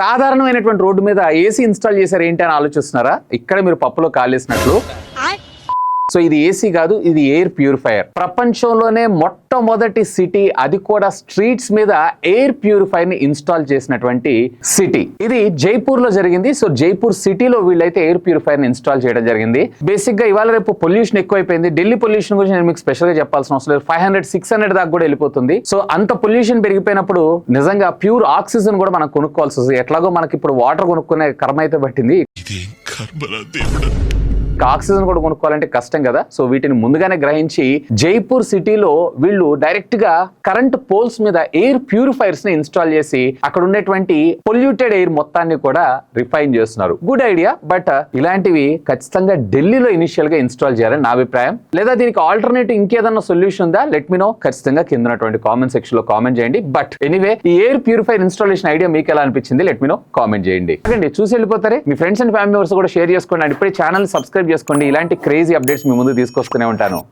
సాధారణమైనటువంటి రోడ్డు మీద AC install చేశారు ఏంటి అని ఆలోచిస్తున్నారా? ఇక్కడ మీరు పప్పులో కాలేసినట్లు. సో ఇది ఏసీ కాదు ఇది ఎయిర్ ప్యూరిఫైయర్ ప్రపంచంలోనే మొట్టమొదటి సిటీ అది కూడా స్ట్రీట్స్ మీద ఎయిర్ ప్యూరిఫైర్ని ఇన్స్టాల్ చేసినటువంటి సిటీ ఇది జైపూర్లో జరిగింది సో జైపూర్ సిటీలో వీళ్ళైతే ఎయిర్ ప్యూరిఫైర్ని ఇన్స్టాల్ చేయడం జరిగింది. బేసిక్గా ఇవాళ రేపు పొల్యూషన్ ఎక్కువైపోయింది. ఢిల్లీ పొల్యూషన్ గురించి నేను మీకు స్పెషల్గా చెప్పాల్సిన అవసరం లేదు. ఫైవ్ హండ్రెడ్ సిక్స్ హండ్రెడ్ దాకా కూడా వెళ్ళిపోతుంది. సో అంత పొల్యూషన్ పెరిగిపోయినప్పుడు నిజంగా ప్యూర్ ఆక్సిజన్ కూడా మనం కొనుక్కోవాల్సి వస్తుంది. ఎట్లాగో మనకి ఇప్పుడు వాటర్ కొనుక్కునే కర్మ అయితే పట్టింది. ఆక్సిజన్ కూడా కొనుక్కోవాలంటే కష్టం కదా. సో వీటిని ముందుగానే గ్రహించి జైపూర్ సిటీలో వీళ్ళు డైరెక్ట్గా కరెంట్ పోల్స్ మీద ఎయిర్ ప్యూరిఫైర్స్ని ఇన్స్టాల్ చేసి అక్కడ ఉండేటువంటి పొల్యూటెడ్ ఎయిర్ మొత్తాన్ని కూడా రిఫైన్ చేస్తున్నారు. గుడ్ ఐడియా బట్ uh, ఇలాంటివి ఖచ్చితంగా ఢిల్లీలో ఇనిషియల్గా ఇన్స్టాల్ చేయాలని నా అభిప్రాయం. లేదా దీనికి ఆల్టర్నేటివ్ ఇంకేదన్నా సొల్యూషన్ ఉందా? Let me know. ఖచ్చితంగా కింద ఉన్నటువంటి కామెంట్ సెక్షన్లో కామెంట్ చేయండి. బట్ ఎనీవే ఈ ఎయిర్ ప్యూరిఫైర్ ఇన్స్టాలేషన్ ఐడియా మీకు ఎలా అనిపించింది? Let me know. కామెంట్ చేయండి. చూసి వెళ్ళిపోతారే? మీ ఫ్రెండ్స్ అండ్ ఫ్యామిలీ మెంబర్స్ కూడా షేర్ చేసుకోండి. ఇప్పుడే ఛానల్ సబ్స్క్రైబ్ చేసుకోండి. ఇలాంటి క్రేజీ అప్డేట్స్ మీ ముందు తీసుకొస్తూనే ఉంటాను.